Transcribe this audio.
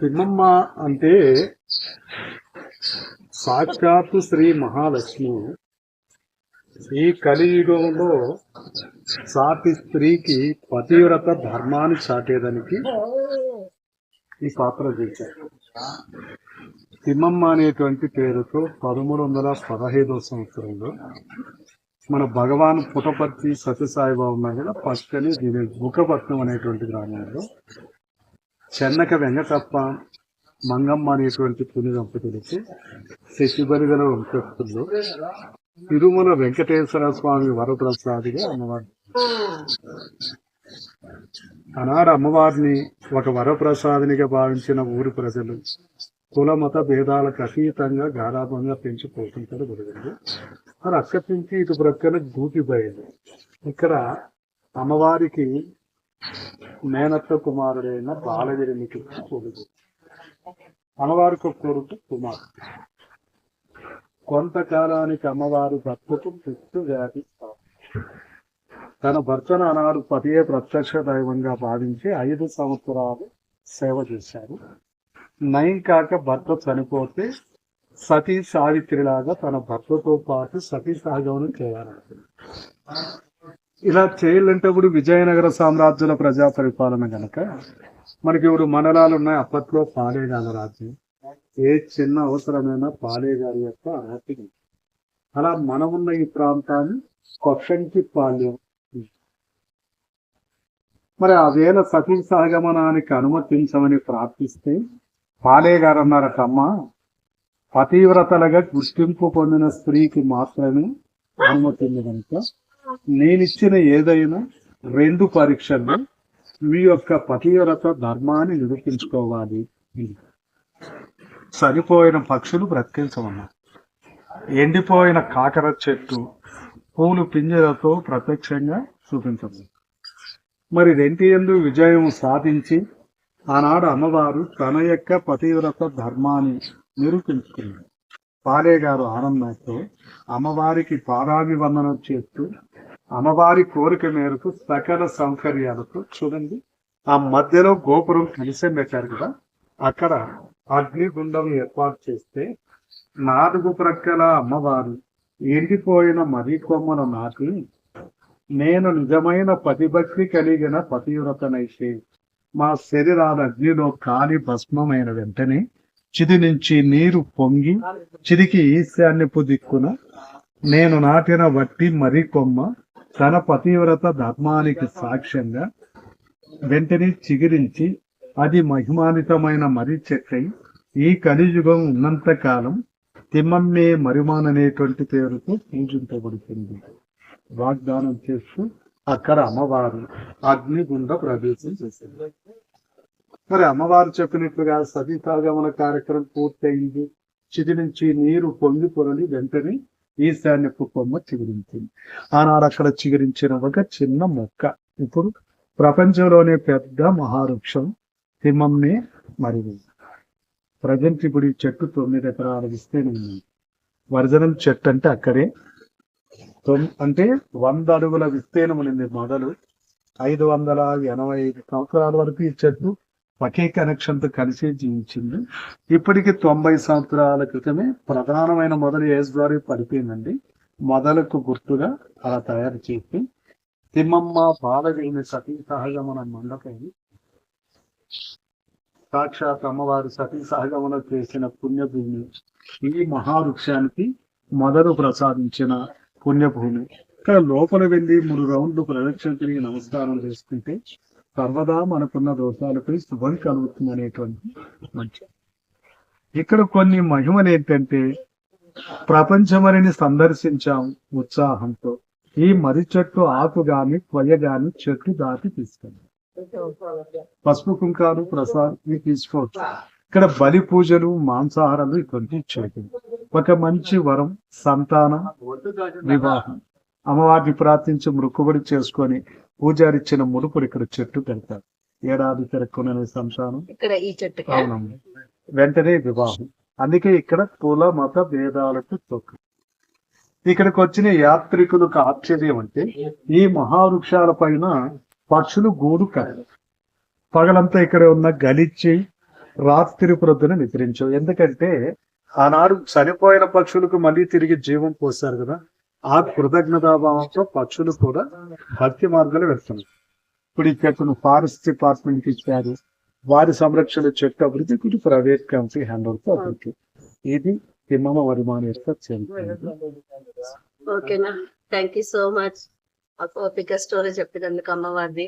తిమ్మమ్మ అంటే సాక్షాత్తు శ్రీ మహాలక్ష్మి. ఈ కలియుగంలో సాటి స్త్రీకి పతివ్రత ధర్మాన్ని చాటేదానికి ఈ పాత్ర చేశారు. తిమ్మమ్మ అనేటువంటి పేరుతో పదమూడు వందల పదహైదో సంవత్సరంలో మన భగవాన్ పుటపర్తి సత్యసాయిబాబు మీద పక్కనే దీని బుకపట్నం అనేటువంటి గ్రామంలో చెన్నక వెంకటప్ప మంగమ్మ అనేటువంటి పుణ్య దంపతులకి శశిబరిగల వంశస్థుల్లో తిరుమల వెంకటేశ్వర స్వామి వరప్రసాదిగా అమ్మవారు. ఆనాడు అమ్మవారిని ఒక వరప్రసాదినిగా భావించిన ఊరి ప్రజలు కుల మత భేదాలకు అతీతంగా గారాభంగా పెంచిపోతుంటారు గురుగారు మరి అక్కడి నుంచి ఇటు ప్రక్కన గూటిపోయింది ఇక్కడ అమ్మవారికి మేనత్త కుమారుడైన బాలగిరికి కొడుకు అమ్మవారికి కొడుకు కుమారు కొంతకాలానికి అమ్మవారు భర్తకు పిట్టు వ్యాధి తన భర్తను ఆనాడు పతియే ప్రత్యక్ష దైవంగా భావించి ఐదు సంవత్సరాలు సేవ చేశారు నయం కాక భర్త చనిపోతే సతీ సావిత్రిలాగా తన భర్తతో పాటు సతీ సహగమనం చేయాలనుకుంది. ఇలా చేయాలంటప్పుడు విజయనగర సామ్రాజ్యాల ప్రజా పరిపాలన కనుక మనకి ఇప్పుడు మండలాలు ఉన్నాయి అప్పట్లో పాలేగాల రాజ్యం ఏ చిన్న అవసరమైనా పాలే గారి యొక్క ఆర్థిక అలా మనం ఉన్న ఈ ప్రాంతాన్ని కొక్షంకి పాల్యం. మరి ఆ వేళ సతీ సహగమనానికి అనుమతించమని ప్రార్థిస్తే పాలేగారు అన్నారటమ్మ పతివ్రతలుగా గుర్తింపు పొందిన స్త్రీకి మాత్రమే అనుమతి కనుక నేను నేనిచ్చిన ఏదైనా రెండు పరీక్షలు మీ యొక్క పతివ్రత ధర్మాన్ని నిరూపించుకోవాలి. సరిపోయిన పక్షులు బ్రతికించమన్నారు ఎండిపోయిన కాకర చెట్టు పూలు పింజలతో ప్రత్యక్షంగా చూపించము మరి రెంటి ఎందు విజయం సాధించి ఆనాడు అమ్మవారు తన యొక్క పతివ్రత ధర్మాన్ని నిరూపించుకుంది పాలే గారు ఆనందంతో అమ్మవారికి పాదాభివందనం చేస్తూ అమ్మవారి కోరిక మేరకు సకల సౌకర్యాలతో చూడండి. ఆ మధ్యలో గోపురం కలిసే పెట్టారు కదా. అక్కడ అగ్నిగుండం ఏర్పాటు చేస్తే నాలుగు ప్రక్కల అమ్మవారు ఎండిపోయిన మర్రి కొమ్మను నాటి నేను నిజమైన పతిభక్తి కలిగిన పతివ్రతనైతే మా శరీరాల అగ్నిలో కాలి భస్మమైన వెంటనే చిది నుంచి నీరు పొంగి చిదికి ఈశాన్యపు దిక్కున నేను నాటిన వట్టి మరి కొమ్మ తన పతివ్రత ధర్మానికి సాక్ష్యంగా వెంటనే చిగిరించి అది మహిమానితమైన మరి చెట్టై ఈ కలియుగం ఉన్నంత కాలం తిమ్మమ్మే మరిమాన్ అనేటువంటి పేరుతో పూజింపబడుతుంది. వాగ్దానం చేస్తూ అక్కడ అమ్మవారు అగ్నిగుండ ప్రవేశం చేసింది. మరి అమ్మవారు చెప్పినట్లుగా సతీసాగమన కార్యక్రమం పూర్తయింది. చిది నుంచి నీరు పొంగి పొరలి వెంటనే ఈశాన్యపు కొమ్మ చిగురించింది. ఆనాడు అక్కడ చిగురించిన ఒక చిన్న మొక్క. ఇప్పుడు ప్రపంచంలోనే పెద్ద మహావృక్షం తిమ్మమ్మే మరియు ప్రజెంట్ ఇప్పుడు ఈ చెట్టు తొమ్మిది ఎకరాల విస్తీర్ణం ఉంది. ఒరిజినల్ చెట్టు అంటే అక్కడే. అంటే వంద అడుగుల విస్తీర్ణం ఉంది మొదలు. ఐదు వందల ఎనభై ఐదు సంవత్సరాల వరకు ఈ చెట్టు ఒకే కనెక్షన్తో కలిసి జీవించింది. ఇప్పటికి తొంభై సంవత్సరాల క్రితమే ప్రధానమైన మొదలు ఏజ్ ద్వారా పడిపోయిందండి మొదలకు గుర్తుగా అలా తయారు చేసి తిమ్మమ్మ బాలగిరిని సతీ సహగమన మండపం సాక్షాత్ అమ్మవారు సతీ సహగమనం చేసిన పుణ్యభూమి ఈ మహావృక్షానికి మొదలు ప్రసాదించిన పుణ్యభూమి. ఇక్కడ లోపల వెళ్ళి మూడు రౌండ్లు ప్రదక్షిణ తిరిగి నమస్కారం చేసుకుంటే సర్వదా మనకున్న దోషాలపై శుభం కలుగుతుంది అనేటువంటి మంచి ఇక్కడ కొన్ని మహిమలు ఏంటంటే ప్రపంచమరిని సందర్శించాం ఉత్సాహంతో. ఈ మర్రి చెట్టు ఆకు గాని కొయ్య గాని చెట్టు దాటి తీసుకెళ్ళాం. పసుపు కుంకాలు ప్రసాదం ఇవి తీసుకోవచ్చు. ఇక్కడ బలి పూజలు మాంసాహారాలు ఇటువంటి చేయటం ఒక మంచి వరం సంతానం వివాహం. అమ్మవారిని ప్రార్థించి మృక్కుబడి చేసుకొని పూజారిచ్చిన ముడుపులు ఇక్కడ చెట్టు పెడతారు. ఏడాది తిరక్కునే సంతానం. ఇక్కడ ఈ చెట్టు. అవునమ్మా. వెంటనే వివాహం. అందుకే ఇక్కడ కుల మత భేదాలకు తొక్కు. ఇక్కడికి వచ్చిన యాత్రికులకు ఆశ్చర్యం అంటే ఈ మహావృక్షాల పైన పక్షులు గూడు కట్టారు పగలంతా ఇక్కడ ఉన్న గలిచ్చి రాత్రి ప్రొద్దున నిద్రించవు. ఎందుకంటే ఆనాడు చనిపోయిన పక్షులకు మళ్ళీ తిరిగి జీవం పోశారు కదా. ఆ కృతజ్ఞతాభావంతో పక్షులు కూడా భక్తి మార్గాలు వెళ్తున్నాయి. ఇప్పుడు ఇక్కడ ఫారెస్ట్ డిపార్ట్మెంట్ ఇచ్చారు. వారి సంరక్షణ చెట్టు అభివృద్ధి కూడా ప్రైవేట్ కంపెనీ హ్యాండ్ ఓవర్ అభివృద్ధి. ఇది తిమ్మమ వరిమాన యొక్క చెంది ఓకేనా థ్యాంక్ యూ సో మచ్ ఓపిక స్టోరీ చెప్పినందుకు అమ్మవారిది.